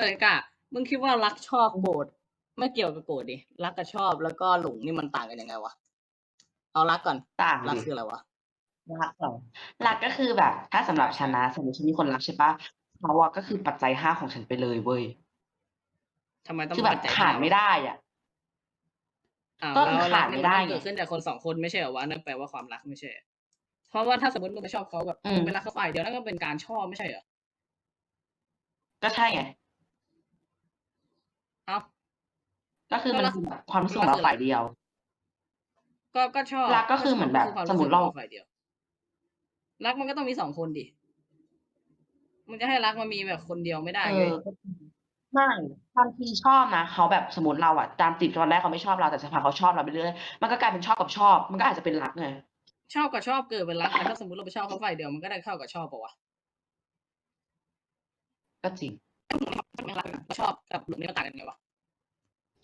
เอ้ยกะมึงคิดว่ารักชอบโกรธไม่เกี่ยวกับโกรธดิรักกับชอบแล้วก็หลงนี่มันต่างกันยังไงวะเอารักก่อนต่างรักดิคืออะไรวะรักเหรอรักก็คือแบบ ถ้าสำหรับฉันนะสมมติฉันมีคนรักใช่ปะเขาอะก็คือปัจจัยห้าของฉันไปเลยเว้ยทำไมต้องคือแบบปัจจัยขาดห้วะไม่ได้อะอ้าวก็แล้วขารัดกไม่นี่ได้มันต้องไงเกิดขึ้นจากคนสองคนไม่ใช่เหรอวะนั่นแปลว่าความรักไม่ใช่เหรอเพราะว่าถ้าสมมติมึงไปชอบเขาแบบอืมมึงไปรักเขาฝ่ายเดียวนั่นก็เป็นการชอบไม่ใช่เหรอก็ใช่ไง เอ้า ก็คือมันก็รักคือแบบความรู้สึกของเราฝ่ายเดียว ก็ก็ชอบรักก็คือเหมือนแบบชก็คืควสมมุติเราสึกของฝ่ายเดียว รักมันก็ต้องมีสองคนดิมึงจะให้รักมันมีแบบคนเดียวไม่ได้เอไงอก็ไม่บางทีชอบนะเขาแบบสมมติเราอะตามจีบตอนแรกเขาไม่ชอบเราแต่สักพักเขาชอบเราไปเรื่อยมันก็กลายเป็นชอบกับชอบ มันก็อาจจะเป็นรักไงชอบกับชอบเกิดเป็นรักแต่ถ้าสมมติเราไปชอบเขาฝ่ายเดียวมันก็ได้เข้ากับชอบปะวะก็จริงไม่รักนะชอบกับหลงนี่มันต่างกันไงวะ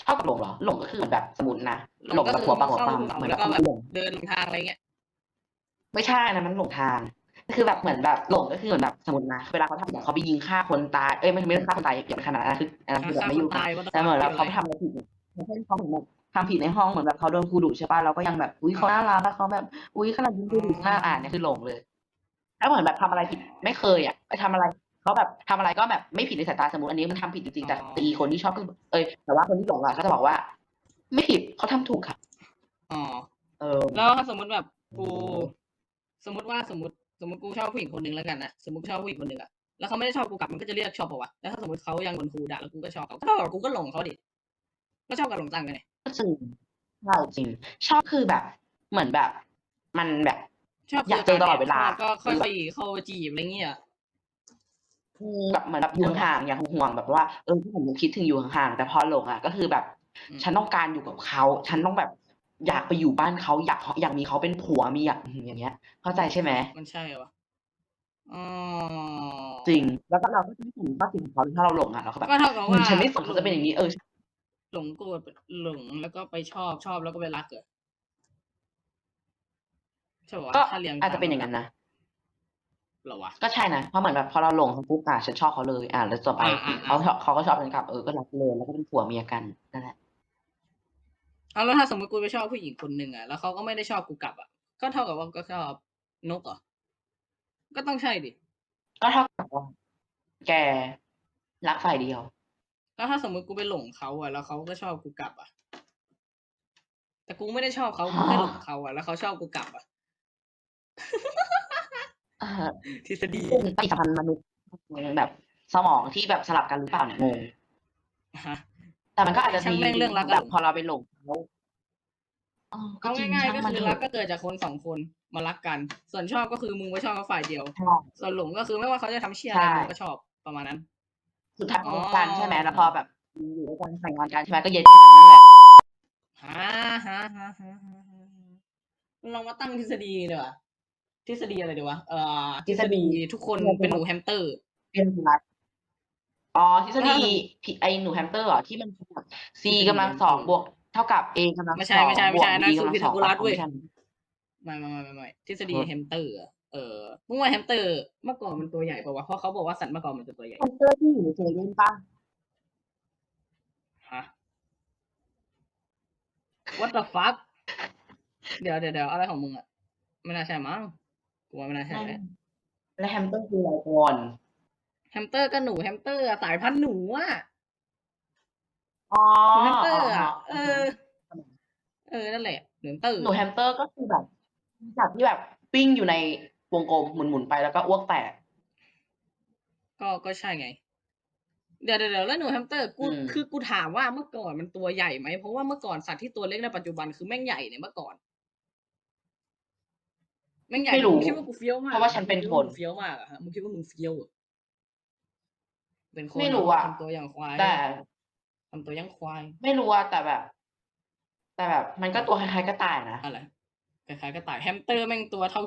ชอบกับหลงเหรอหลงก็คือเหมือนแบบสมมตินะหลหลงงก็กับคือหัวปักหัวเข้าปั๊มภูเขาเหมือนแล้แบบวก็แบบหลงเดินทางอะไรเงี้ย ไม่ใช่นะมันหลงทางคือแบบเหมือนแบบหลงก็คือเหมือนแบบสมมตินะเวลาเขาทำอย่างเขาไปยิงฆ่าคนตายเอ้ยไม่ไม่ได้ฆ่าคนตายอย่างขนาดนั้นคืออันนั้นคือแบบฆ่าไม่คยุ่นงกันตายว่าแต่เหมือนแบบเขาไปทำอะไรผิดเนี่ยอย่างเช่นเขาเหมือนแบบทำผิดในห้องเหมือนแบบเขาโดนครูดุใช่ป่ะเราก็ยังแบบอุ้ยเขาน่ารักแล้วเขาแบบอุ้ยขนาดยิงครูดุหน้าอ่านเนี่ยคือหลงเลยถ้าเหมือนแบบทำอะไรผิดไม่เคยอะไปทำอะไร เขาแบบทำอะไรก็แบบไม่ผิดในสายตาสมมติอันนี้มันทำผิดจริงๆแต่ตีคนที่ชอบก็เอ้ยแต่ว่าคนที่หลงอะเขาจะบอกว่า ไม่ผิดเขาทำถูกค่ะอ๋อเออ แล้วถ้าสมมติแบบกูสมมติว่าสมมติสมมติกูชอบผู้หญิงคนหนึ่งแล้วกันนะสมมติกูชอบผู้หญิงคนหนึ่งอะแล้วเขาไม่ได้ชอบกูกลับมันก็จะเรียกชอบปะวะแล้วถ้าสมมติเขายังโดนครูด่าแล้วกูก็ชอบเขาก็เท่ากับกูก็หลงเขาดิก็ชอบกับหลงต่างกันไงก็จริงใช่จริงชอบคือแบบ เหมือนแบบ มันแบบ ชอบอยากเจอตลอดเวลาชบก็ค่อยๆเข้าไปจีบอะไรเงี้ยอืม แบบเหมือนแบบอยู่ห่างๆอย่างห่วงๆแบบว่าเออที่ผมคิดถึงอยู่ห่างๆแต่พอหลงอะก็คือแบบอืมฉันต้องการอยู่กับเขาฉันต้องแบบอยากไปอยู่บ้านเขาอยากอยากมีเขาเป็นผัวมีอยากอย่างเงี้ย เข้าใจใช่ไหมมันใช่เหรอวะอ๋อจริง แล้วก็เราก็จะไม่เห็นว่าสิ่งของเขาถ้าเราหลงอะเราก็แบบก็เท่ากับอืว่ามฉันไม่สนเขาจะเป็นอย่างนี้เออหลงโกรธหลงแล้วก็ไปชอบชอบแล้วก็ไปรักเหรอใช่ปะวะก็ถ้าเรียงอาจจะเป็นอย่างตมนั้นนะเหรอวะก็ใช่นะเพราะเหมือนแบบพอเราหลงเขาปุ๊บอะฉันชอบเขาเลย อะแล้วต่อไปอ่าอ่าอ่าเขาชอบเขาก็ชอบฉันกลับเออก็รักเลยแล้วก็เป็นผัวเมียกันนั่นแหละเอาแล้วถ้าสมมติกูไปชอบผู้หญิงคนหนึ่งอะแล้วเขาก็ไม่ได้ชอบกูกลับอะก็เท่ากับว่าก็ชอบนกเหรอก็ต้องใช่ดิก็เท่ากับว่าแกรักฝ่ายเดียว แล้วถ้าสมมติกูไปหลงเขาอะ แล้วเขาก็ชอบกูกลับอะ แต่กูไม่ได้ชอบเขากูแค่หลงเขาอะ แล้วเขาชอบกูกลับอะ เอ่อทฤษฎีเป็นปฏิสัมพันธ์มนุษย์แบบสมองที่แบบสลับกันหรือเปล่าเนี่ยงงฮะ แต่มันก็อาจจะช่างมีแม่งเรื่องรักอะแบบพอเราไปหลงเขาอ๋อก็เอาจริง่ายๆช่ก็มันคือเถรักอะก็เกิดจากคนสองคนมารักกัน ส่วนชอบก็คือมึงไปชอบเขาฝ่ายเดียว ใช่ ส่วนหลงก็คือไม่ว่าเขาจะทำเชี่ยอะไรใช่ มึงก็ชอบประมาณนั้น สุดท้ายอ๋พอบกันใช่ไหมแล้วพอแบบอยู่ด้วยกันแต่งงานกันใช่ไหมก็เย็นกันนั่นแหละฮ่าฮ่าฮ่าฮ่าฮ่าฮ่าลองมาตั้งทฤษฎีดีกว่า ทฤษฎีอะไรดีวะเอ่อทฤษฎีทุกคนเป็นหนูแฮมสเตอร์ เป็นรักอ๋อทฤษฎีพี่ไอหนูแฮมสเตอร์เหรอที่มันแบบ c กำลังสองบวกเท่ากับ a กำลังไม่สใช่องไม่ใช่บไม่วกใช่อันนั้น b สูตรกำลังพีสทาองโกรัสเว้ยไม่ใช่ไม่ไม่ไม่ไม่ไม่ทฤษฎีแฮมสเตอร์อะเออมึงว่าแฮมสเตอร์เมื่อก่อนมันตัวใหญ่ป่าวะเพราะเขาบอกว่าสัตว์เมื่อก่อนมันจะตัวใหญ่แฮมสเตอร์ที่อยู่ในเซเว่นป่ะฮะ what the fuck เดี๋ยวเดี๋ยวเดี๋ยวอะไรของมึงอะไม่น่าใช่มั้งกู ว่าไม่น่าใช่แหละและแฮมสเตอร์คืออะไรก่อนแฮมสเตอร์ก็หนูแฮมสเตอร์อะสายพันธุ์หนูอะอ๋อหนูแฮมสเตอร์อะเออ เออนั่นแหละหนูแฮมสเตอร์หนูแฮมสเตอร์ก็คือแบบจากที่แบบปิ้งอยู่ในวงกลมหมุนๆไปแล้วก็อ้วกแตกก็ก็ใช่ไง เดี๋ยวเดี๋ยวเดี๋ยวแล้วหนูแฮมสเตอร์กูอืมคือกูถามว่าเมื่อก่อนมันตัวใหญ่ไหมเพราะว่าเมื่อก่อนสัตว์ที่ตัวเล็กในปัจจุบันคือแม่งใหญ่เนี่ยเมื่อก่อน แม่งใหญ่ไม่รู้งคิดว่ากูเฟี้ยวมากเพราะว่าฉันเป็นมึงคนคิดว่ามึงเฟี้ยวมากอะฮะมึงคิดว่ามึงเฟี้ยวอะเป็นคนไม่รู้อะ ทำตัวอย่างควายแต่ ทำตัวอย่างควายไม่รู้อะแต่แบบ แต่แบบ มันก็ตัวคล้ายๆกระต่ายนะอะไรคล้ายๆกระต่ายแฮมสเตอร์แม่งตัวเท่า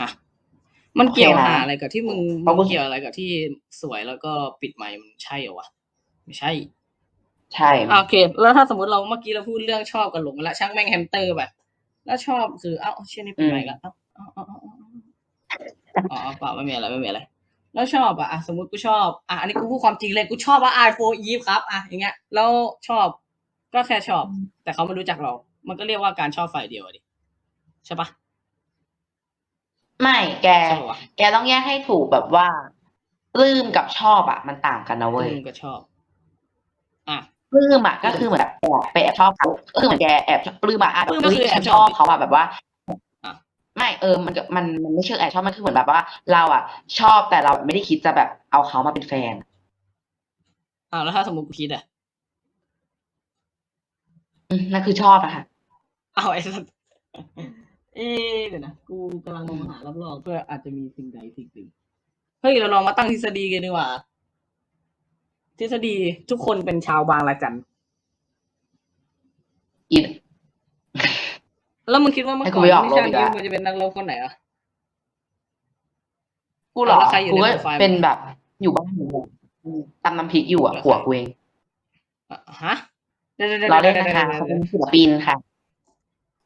ฮะมันเกี่ยวโอเคนะหาอะไรกับที่มึงเพราะกูมันเกี่ยวอะไรกับที่สวยแล้วก็ปิดไมค์มันใช่เหรอวะไม่ใช่ ใช่อะโอเค แล้วถ้าสมมติเราเมื่อกี้เราพูดเรื่องชอบกับหลงไปแล้วช่างแม่งแฮมสเตอร์แบบแล้วชอบคือเอ้าเช่นนี้ปิดไมค์แล้วเอ้าอ๋ออ๋ออ๋ออ๋อเปล่าไม่มีอะไรไม่มีอะไร แล้วชอบอะอะสมมติกูชอบอะอันนี้กูพูดความจริงเลยกูชอบว่า i4 Eve ครับอะอย่างเงี้ยแล้วชอบก็แค่ชอบ แต่เขาไม่รู้จักเรา มันก็เรียกว่าการชอบฝ่ายเดียวอะดิใช่ปะไม่แกใช่ปะวะแกต้องแยกให้ถูกแบบว่าปลื้มกับชอบอะมันต่างกันนะอืเว้ยมก็ชอบ อะ ปลื้มอะก็คือเหมือนแบบแอบไปแอบชอบเขาก็คือเหมือนแกแอบปลื้มอะอะปลื้มก็คือเฮ้ยแอบฉันชชอบอบเขาอะแบบว่าอะไม่เออมันก็มันมันไม่เชิงแอบชอบมันคือเหมือนแบบว่า เราอะชอบแต่เราไม่ได้คิดจะแบบเอาเขามาเป็นแฟนอ่าแล้วถ้าสมมติกูคิดอะอืมนั่นคือชอบอะค่ะเอาไอ้สัสเอ๊ะเดี๋ยวนะกูกำลังมองหารอบๆเพื่ออาจจะมีสิ่งใดสิ่งหนึ่งเฮ้ยเราลองมาตั้งทฤษฎีกันดีกว่า ทฤษฎีทุกคนเป็นชาวบางละจันอินแล้วมึงคิดว่าเมื่อให้กูก่อนไปออกนิชาโลกอีกนี้แล้วมันจะเป็นนักรบคนไหนอะกูเหรอแล้วใครอยู่กูในก็โปรไฟล์เป็นแบบอยู่บ้านอยู่แบบอืมตำน้ำพริกอยู่อะแล้วใครผัวกูเองอะฮะเดี๋ยวๆๆๆๆๆๆเราเล่นนะคะเขาเป็นศิลปินค่ะ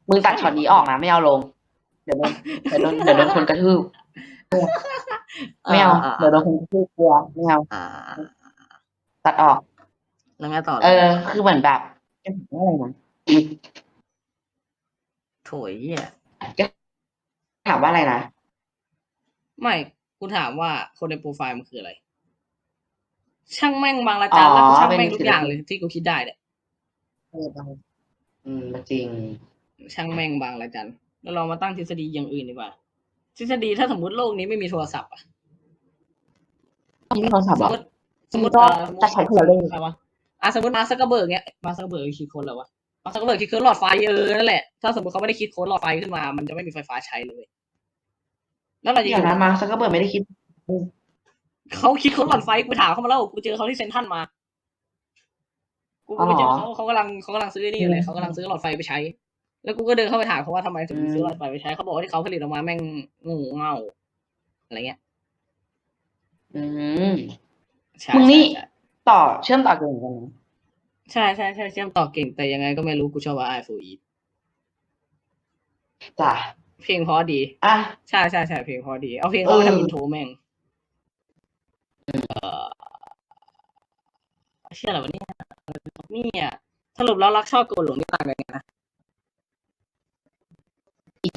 มึงตัดช็อตนี้ออกนะ ไม่เอาลง เดี๋ยวโดนเดี๋ยวโดนเดี๋ยวโดนคนกระทืบไม่เอาเดี๋ยวโดนคนกระทืบกลัวไม่เอาอ่า ตัดออก แล้วไงต่อเออ คือเหมือนแบบจะถามว่าอะไรนะโถยเหี้ยถามว่าอะไรนะ ไม่กูถามว่าคนในโปรไฟล์มันคืออะไร ช่างแม่งบางละจันอ๋อแล้วก็ช่างเป็นแม่งทุกอย่างศิลปินเลยที่กูคิดได้เนี่ยเอออืมจริง ช่างแม่งบางละจันแล้วเรามาตั้งทฤษฎีอย่างอื่นดีกว่า ทฤษฎีถ้าสมมติโลกนี้ไม่มีโทรศัพท์อะนี่โทรศัพท์สเหรอมมติ สมมติก็เอ่อจะใช้โทรเล่นใครวะอะสมมติมาซักเกอร์เบิร์กเนี้ยมาซักเกอร์เบิร์กคิดค้นแล้ววะมาซักเกอร์เบิร์กคิดค้นหลอดไฟเออนั่นแหละถ้าสมมติเขาไม่ได้คิดค้นหลอดไฟขึ้นมา มันจะไม่มีไฟฟ้าใช้เลยแล้วเราจะอเดี๋ยวยู่นะมาซักก็เบิร์ไม่ได้คิดเขาคิดค้นหลอดไฟกูถามเขามาแล้วกูเจอเขาที่เซ็นทรัลมากูไปเจอเขาเขากำลังเขากำลังซื้อนี่อยู่เลยเขากำลังซื้อหลอดไฟไปใช้ แล้วกูก็เดินเข้าไปถามเขาว่าทำไมถึงซื้อหลอดไฟไปใช้เขาบอกว่าที่เขาผลิตออกมาแม่งงูเง่าอะไรเงี้ย อืมใช่ มึงนี่ใช่ต่อเชื่อมต่อกันเหมือนกันนะใช่ใช่ใช่เชื่อมต่อเก่งแต่ยังไงก็ไม่รู้กูชอบว่าไอโฟอีจ้ะเพลงเพราะดี อะใช่ใช่ใช่เพลงเพราะดี เอาเพลงเขาไปเออทำอินโทรแม่งเออเชื่ออะไรวะเนี่ยเนี่ยสรุปแล้วรักชอบโกรธหลงนี่ต่างกันไงนะอี